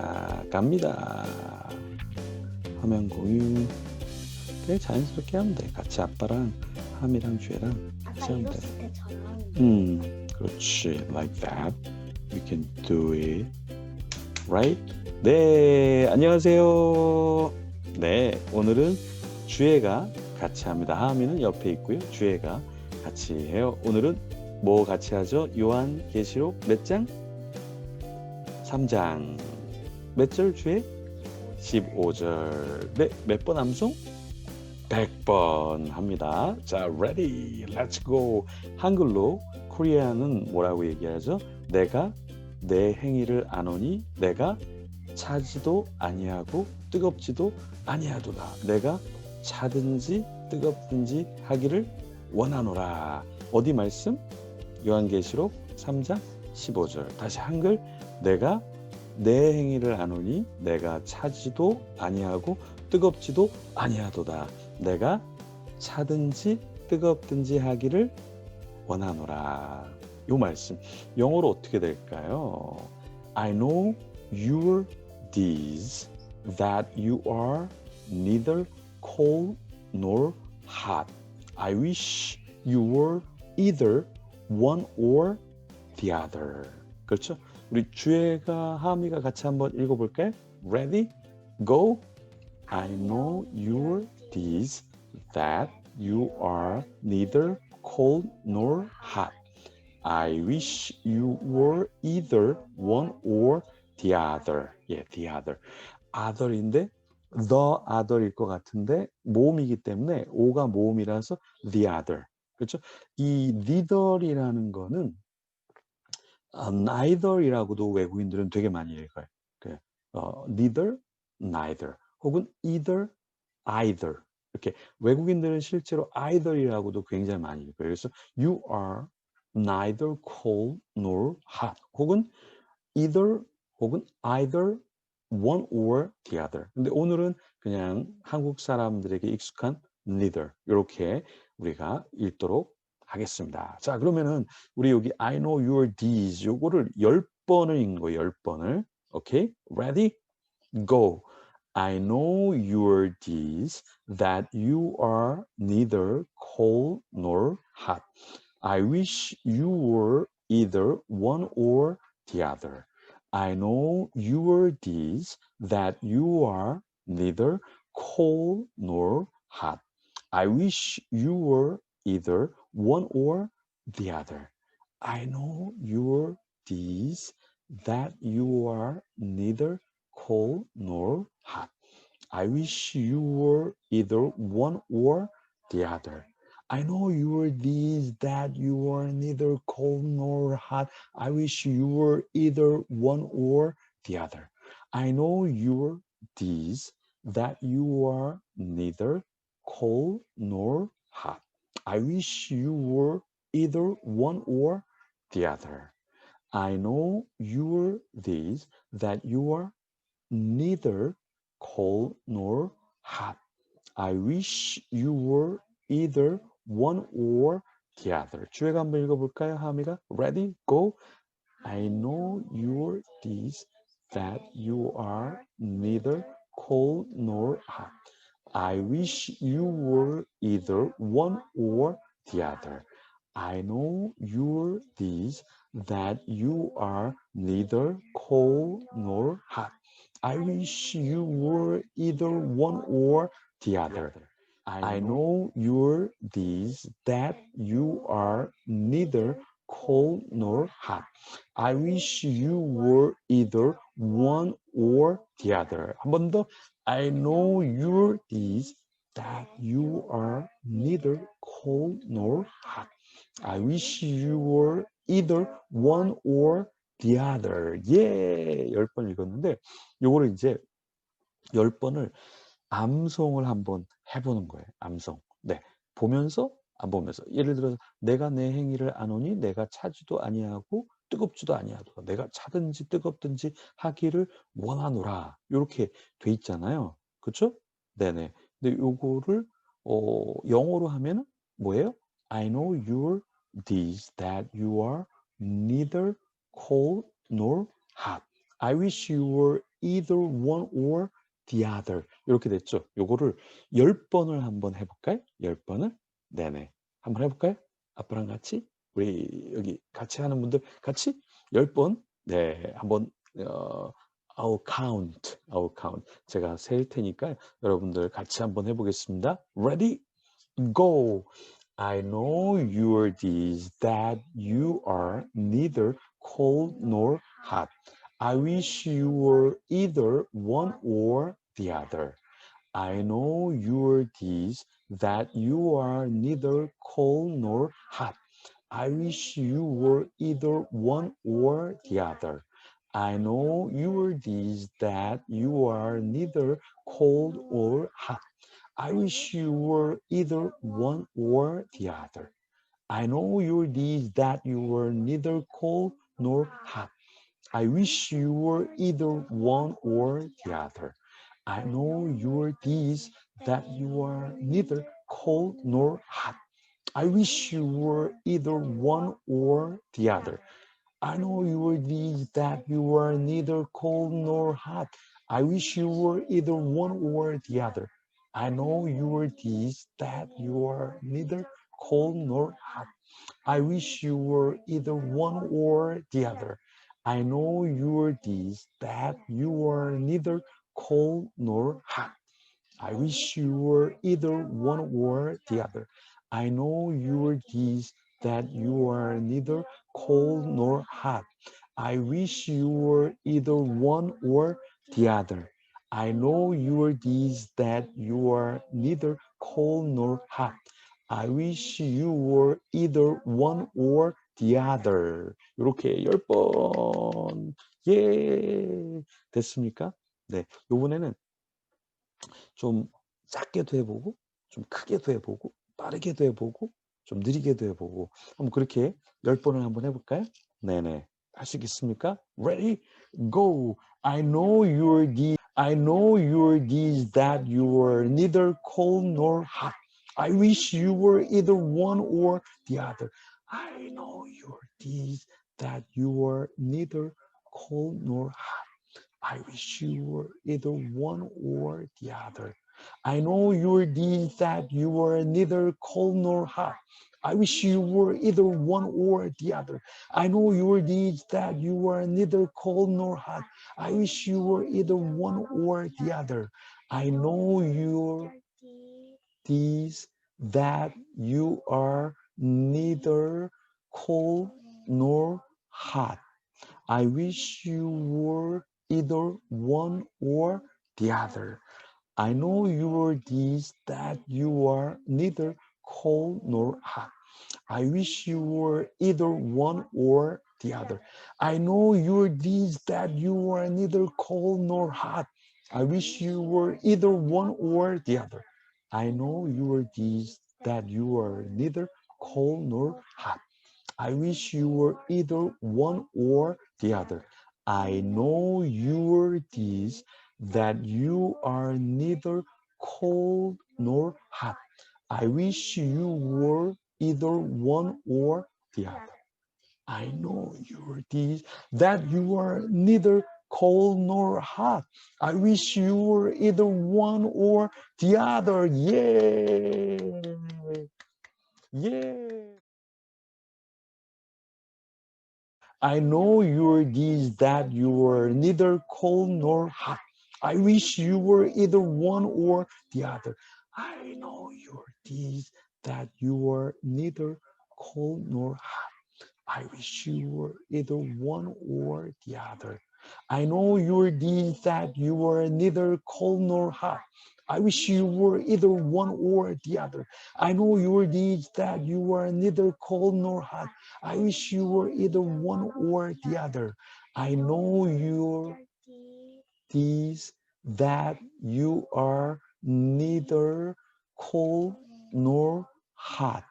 자, 갑니다. 화면 공유. 그냥 자연스럽게 하면 돼. 같이 아빠랑 함이랑 시험 때. 읽었을 때처럼 음, 그렇지. Like that. You can do it. Right? 네, 안녕하세요. 네, 오늘은 주애가 같이 합니다. 하미는 옆에 있고요. 주애가 같이 해요. 오늘은 뭐 같이 하죠? 요한 계시록 몇 장? 3장. 몇 절 주애? 15절. 네, 몇 번 암송? 100번 합니다. 자, ready. Let's go. 한글로 코리아는 뭐라고 얘기하죠? 내가 내 행위를 아노니 내가 차지도 아니하고 뜨겁지도 아니하도다. 내가 차든지 뜨겁든지 하기를 원하노라. 어디 말씀? 요한계시록 3장 15절. 다시 한글 내가 내 행위를 아노니 내가 차지도 아니하고 뜨겁지도 아니하도다. 내가 차든지 뜨겁든지 하기를 원하노라. 요 말씀 영어로 어떻게 될까요? I know your deeds that you are neither cold nor hot. I wish you were either one or the other. 그렇죠? 우리 주애가 하미가 같이 한번 읽어볼까요? Ready? Go. I know your deeds that you are neither cold nor hot. I wish you were either one or the other. 예, the other. other인데 the other일 것 같은데 모음이기 때문에 오가 모음이라서 the other. 그렇죠? 이 neither이라는 거는 어, neither이라고도 외국인들은 되게 많이 읽어요. 그, 어, neither, neither, 혹은 either, either. 이렇게 외국인들은 실제로 either이라고도 굉장히 많이 읽어요. 그래서 you are neither cold nor hot. 혹은 either 혹은 either one or the other. 근데 오늘은 그냥 한국 사람들에게 익숙한 neither 이렇게 우리가 읽도록 하겠습니다. 자, 그러면은 우리 여기 I know your deeds 요거를 10번을 읽는 거예요. 10번을. 오케이? Ready? Go. I know your deeds that you are neither cold nor hot. I wish you were either one or the other. I know your deeds that you are neither cold nor hot. I wish you were either one or the other. I know your deeds that you are neither cold nor hot. I wish you were either one or the other. I know your deeds that you are neither cold nor hot. I wish you were either one or the other. I know your deeds that you are neither cold nor hot. I wish you were either one or the other. I know your deeds that you are neither cold nor hot. I wish you were either one or the other. 주애가 한번 읽어볼까요, 하미가? Ready, go. I know your deeds that you are neither cold nor hot. I wish you were either one or the other. I know your deeds that you are neither cold nor hot. I wish you were either one or the other. I know your deeds that you are neither cold nor hot. I wish you were either one or the other. 한 번 더. I know your deeds that you are neither cold nor hot. I wish you were either one or the other. 예, 열 번 읽었는데 요거를 이제 열 번을 암송을 한번 해보는 거예요. 암송. 네, 보면서 안 보면서 예를 들어서 내가 내 행위를 아노니 내가 차지도 아니하고 뜨겁지도 아니하도다. 내가 차든지 뜨겁든지 하기를 원하노라. 이렇게 돼 있잖아요. 그렇죠? 네네. 근데 요거를 어, 영어로 하면은 뭐예요? I know your deeds that you are neither cold nor hot. I wish you were either one or the other. 이렇게 됐죠. 요거를 열 번을 한번 해볼까요? 열 번을? 네네. 한번 해볼까요? 아빠랑 같이? 우리 여기 같이 하는 분들 같이 열 번? 네. 한번, 어, I'll count. I'll count. 제가 셀 테니까 여러분들 같이 한번 해보겠습니다. Ready? Go. I know you're these that you are neither cold nor hot. I wish you were either one or the other. I know you're these that you are neither cold nor hot. I wish you were either one or the other. I know you're these that you are neither cold or hot. I wish you were either one or the other. I know you're these that you were neither cold nor hot. I wish you were either one or the other. I know you're these that you are neither cold nor hot. I wish you were either one or the other. I know you were these that you are neither cold nor hot. I wish you were either one or the other. I know you were these that you are neither cold nor hot. I wish you were either one or the other. I know you were these that you are neither cold nor hot. I wish you were either one or the other. I know you were these that you are neither cold nor hot. I wish you were either one or the other. I know you are these that you are neither cold nor hot. I wish you were either one or the other. 이렇게 열 번. 예. 됐습니까? 네. 요번에는 좀 작게도 해보고, 좀 크게도 해보고, 빠르게도 해보고, 좀 느리게도 해보고, 한번 그렇게 열 번을 한번 해볼까요? 네네. 할 수 있겠습니까? Ready? Go. I know you're the I know you're these that you are neither cold nor hot. I wish you were either one or the other. I know you're these that you are neither cold nor hot. I wish you were either one or the other. I know you're these that you are neither cold nor hot. I wish you were either one or the other. I know you're these that you are neither cold nor hot. I wish you were either one or the other. I know you're these that you are neither cold nor hot. I wish you were either one or the other. I know you are these that you are neither cold nor hot. I wish you were either one or the other. I know you're these that you are neither cold nor hot. I wish you were either one or the other. I know you are that you are neither cold nor hot. I wish you were either one or the other. I know you're these that you are neither cold nor hot. I wish you were either one or the other. I know you're these that you are neither cold nor hot. I wish you were either one or the other. Yeah. Yeah. I know you're these that you are neither cold nor hot. I wish you were either one or the other. I know you're these that you are neither cold nor hot. I wish you were either one or the other. I know you're these that you are neither cold nor hot. I wish you were either one or the other. I know you're these that you are neither cold nor hot. I wish you were either one or the other. I know you're these that you are neither cold nor hot.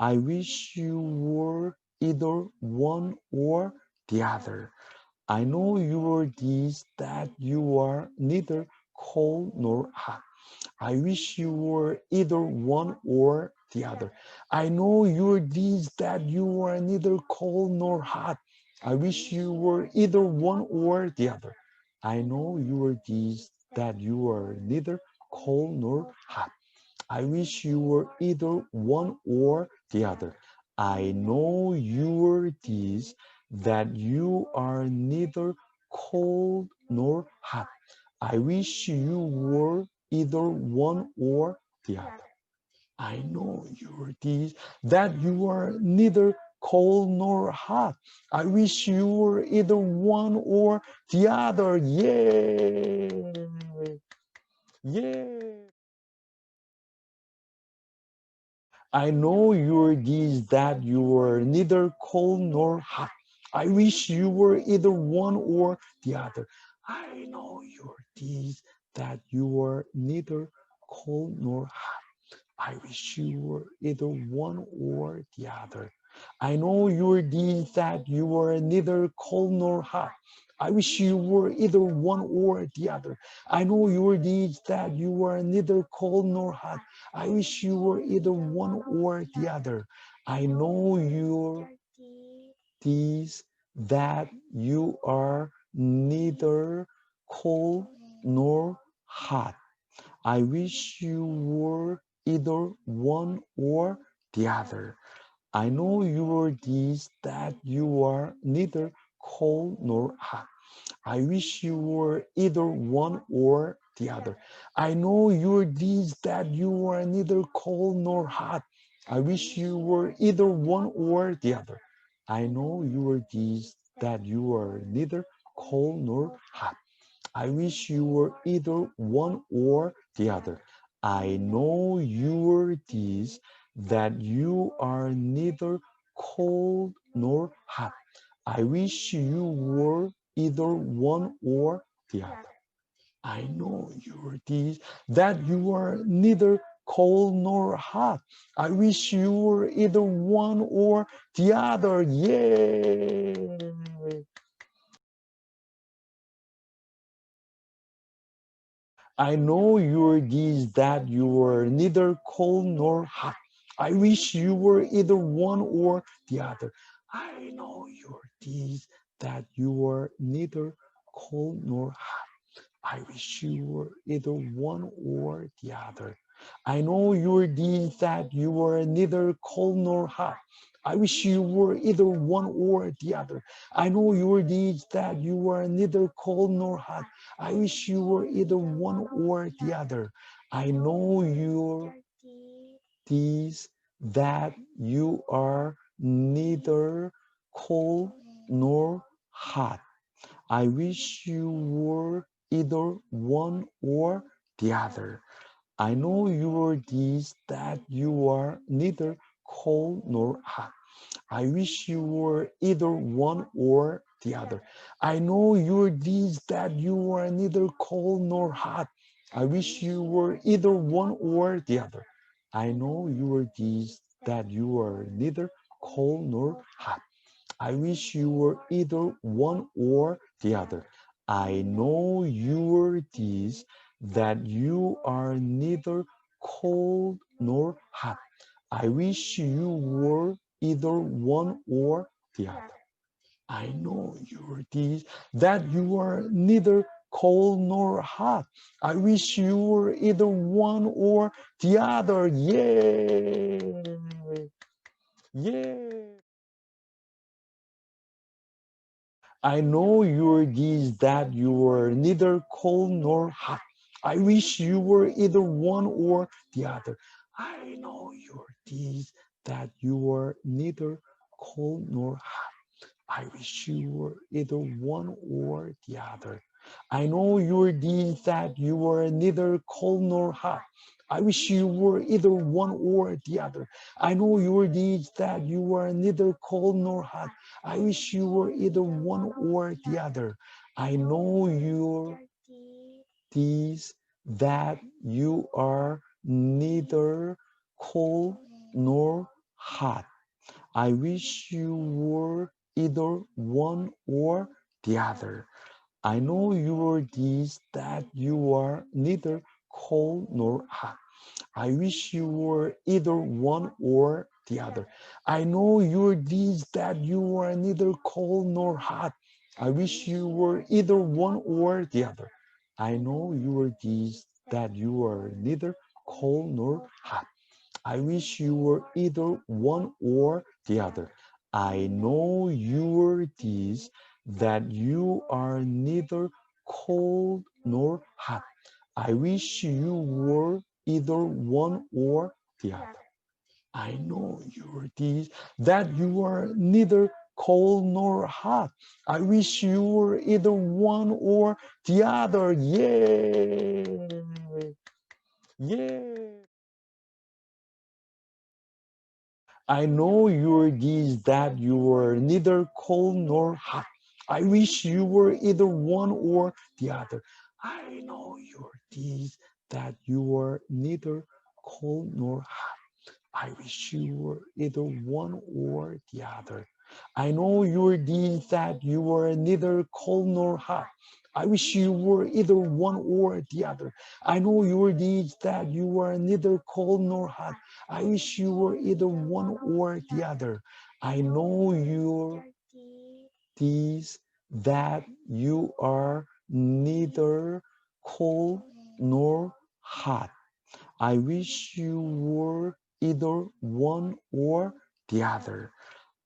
I wish you were either one or the other. I know you are these that you are neither cold nor hot. I wish you were either one or the other. I know you're these that you are neither cold nor hot. I wish you were either one or the other. I know you are these that you are neither cold nor hot. I wish you were either one or the other. I know you are these that you are neither cold nor hot. I wish you were either one or the other. I know you are these that you are neither cold nor hot. I wish you were either one or the other. Yeah. Yeah. I know you're these that you are neither cold nor hot. I wish you were either one or the other. I know you're these that you are neither cold nor hot. I wish you were either one or the other. I know you're these that you are neither cold nor hot. I wish you were either one or the other. I know you're these that you are neither cold nor hot. I wish you were either one or the other. I know you're these that you are neither cold nor hot. I wish you were either one or the other. I know you are these that you are neither cold nor hot. I wish you were either one or the other. I know you're these that you are neither cold nor hot. I wish you were either one or the other. I know you are these that you are neither cold nor hot. I wish you were either one or the other. I know you are these that you are neither cold nor hot. I wish you were either one or the other. I know you are these that you are neither cold nor hot. I wish you were either one or the other. Yeah. I know you're these that you are neither cold nor hot. I wish you were either one or the other. I know you're these that you are neither cold nor hot. I wish you were either one or the other. I know you're these that you are neither cold nor hot. I wish you were either one or the other. I know you're these that you are neither cold nor hot. I wish you were either one or the other. I know you're these that you are neither cold nor hot. I wish you were either one or the other. I know you are these that you are neither cold nor hot. I wish you were either one or the other. I know you're these that you are neither cold nor hot. I wish you were either one or the other. I know you are these that you are neither cold nor hot. I wish you were either one or the other. I know you are these that you are neither cold nor hot. I wish you were either one or the other. I know you are these that you are neither cold nor hot. I wish you were either one or the other. Yeah. Yeah. I know you're these that you are neither cold nor hot. I wish you were either one or the other. I know you're these that you are neither cold nor hot. I wish you were either one or the other. I know you're these that you are neither cold nor hot. I wish you were either one or the other. I know you're these that you are neither cold nor hot. I wish you were either one or the other. I know your deeds that you are neither cold nor hot. I wish you were either one or the other. I know you are these that you are neither cold nor hot. I wish you were either one or the other. I know you your deeds that you are neither cold nor hot. I wish you were either one or the other. I know your deeds that you are neither cold nor hot. I wish you were either one or the other. I know your deeds that you are neither cold nor hot. I wish you were either one or the other. I know your deeds that you are neither cold nor hot. I wish you were either one or the other. Yeah. Yeah. I know your deeds that you are neither cold nor hot. I wish you were either one or the other. I know your deeds that you are neither cold nor hot. I wish you were either one or the other. I know your deeds that you are neither cold nor hot. I wish you were either one or the other. I know your deeds that you are neither cold nor hot. I wish you were either one or the other. I know your deeds that you are neither cold nor hot. I wish you were either one or the other.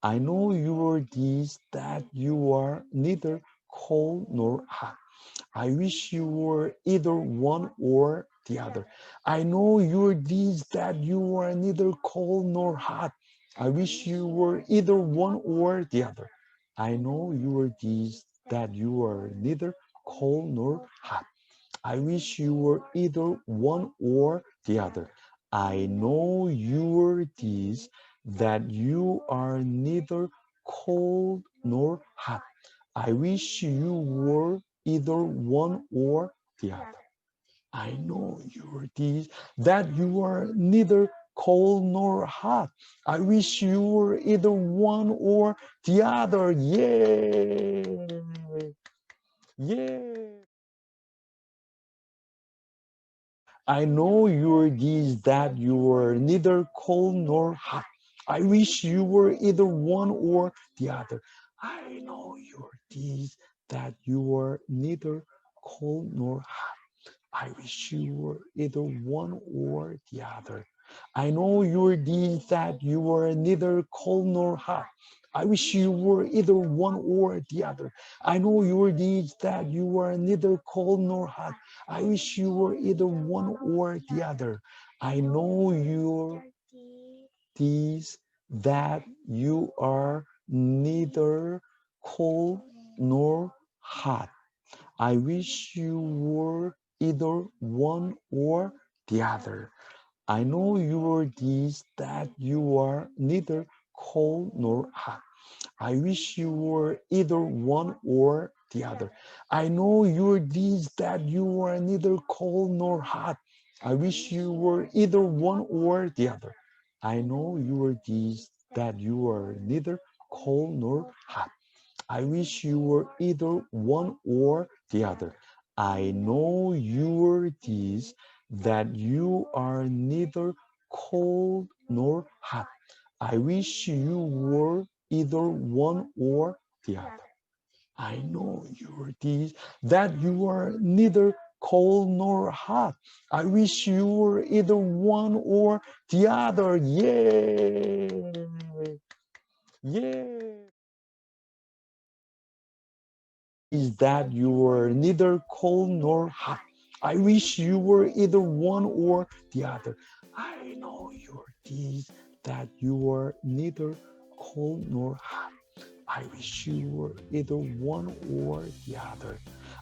I know you are deeds that you are neither cold nor hot. I wish you were either one or the other. I know you're deeds that you are neither cold nor hot. I wish you were either one or the other. I know your deeds that you are neither cold nor hot. I wish you were either one or the other. I know your deeds that you are neither cold nor hot. I wish you were either one or the other. I know your deeds that you are neither cold nor hot. I wish you were either one or the other. Yeah. Yeah. I know your deeds that you are neither cold nor hot. I wish you were either one or the other. I know your deeds that you are neither cold nor hot. I wish you were either one or the other. I know your deeds that you are neither cold nor hot. I wish you were either one or the other. I know your deeds that you are neither cold nor hot. I wish you were either one or the other. I know your deeds that you are neither cold nor hot. I wish you were either one or the other. I know you your deeds that you are neither cold nor hot. I wish you were either one or the other. I know you your deeds that you are neither cold nor hot. I wish you were either one or the other. I know your deeds that you are neither cold nor hot. I wish you were either one or the other. I know your deeds that you are neither cold nor hot. I wish you were either one or the other. I know you're deeds that you are neither cold nor hot. I wish you were either one or the other. Yeah. Yeah. Is that you are neither cold nor hot. I wish you were either one or the other. I know your deeds that you are neither cold nor hot. I wish you were either one or the other.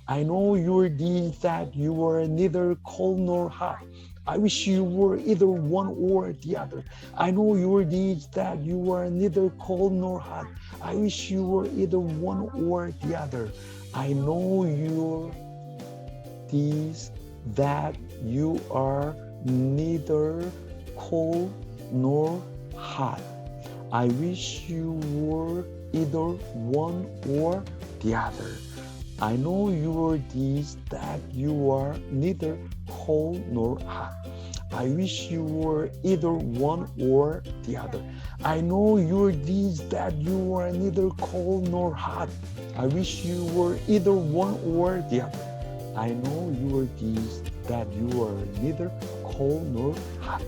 I know your deeds that you are neither cold nor hot. I wish you were either one or the other. I know your deeds that you are neither cold nor hot. I wish you were either one or the other. I know your deeds that you are neither cold nor hot. I wish you were either one or the other. I know you are deeds that you are neither cold nor hot. I wish you were either one or the other. I know you're these that you are neither cold nor hot. I wish you were either one or the other. I know you are these that you are neither cold nor hot.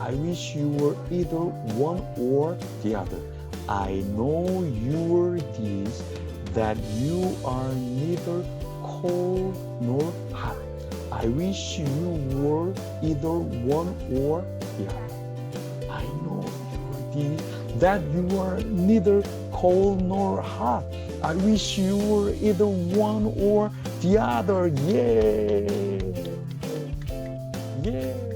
I wish you were either one or the other. I know you are these that you are neither cold nor hot. I wish you were either one or the other. I know you are these that you are neither cold nor hot. I wish you were either one or the other. Yeah. Yeah.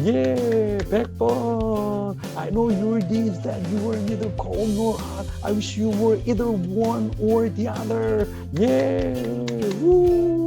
Yeah, 100번. I know you're these that you were neither cold nor hot. I wish you were either one or the other. Yeah. Woo.